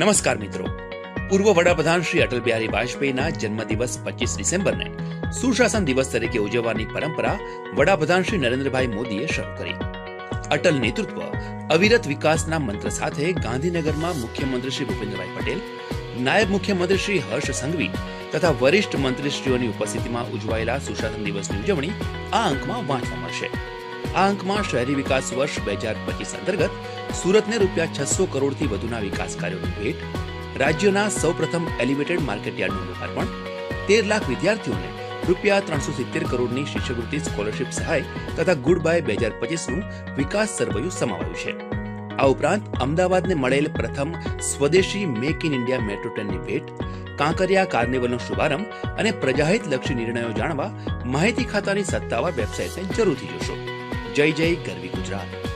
નમસ્કાર મિત્રો. પૂર્વ વડાપ્રધાન શ્રી અટલ બિહારી વાજપેયીના જન્મદિવસ પચીસ ડિસેમ્બરને સુશાસન દિવસ તરીકે ઉજવવાની પરંપરા વડાપ્રધાન શ્રી નરેન્દ્રભાઈ મોદીએ શરૂ કરી. અટલ નેતૃત્વ અવિરત વિકાસના મંત્ર સાથે ગાંધીનગરમાં મુખ્યમંત્રી શ્રી ભૂપેન્દ્રભાઈ પટેલ, નાયબ મુખ્યમંત્રી શ્રી હર્ષ સંઘવી તથા વરિષ્ઠ મંત્રીશ્રીઓની ઉપસ્થિતિમાં ઉજવાયેલા સુશાસન દિવસની ઉજવણી આ અંકમાં વાંચવા મળશે. આ અંકમાં શહેરી વિકાસ વર્ષ બે હજાર પચીસ અંતર્ગત સુરતને રૂપિયા છસો કરોડથી વધુના વિકાસ કાર્યોની ભેટ, રાજ્યના સૌપ્રથમ એલિવેટેડ માર્કેટયાર્ડનું લોકાર્પણ, તેર લાખ વિદ્યાર્થીઓને રૂપિયા ત્રણસો સિત્તેર કરોડની શિષ્યવૃત્તિ સ્કોલરશિપ સહાય તથા ગુડ બાય બે હજાર પચીસનું વિકાસ સર્વૈયું સમાવાયું છે. આ ઉપરાંત અમદાવાદને મળેલ પ્રથમ સ્વદેશી મેક ઇન ઇન્ડિયા મેટ્રો ટ્રેનની ભેટ, કાંકરિયા કાર્નિવલનો શુભારંભ અને પ્રજાહિત લક્ષી નિર્ણયો જાણવા માહિતી ખાતાની સત્તાવાર વેબસાઇટને જરૂરથી જોશો. જય જય ગરવી ગુજરાત.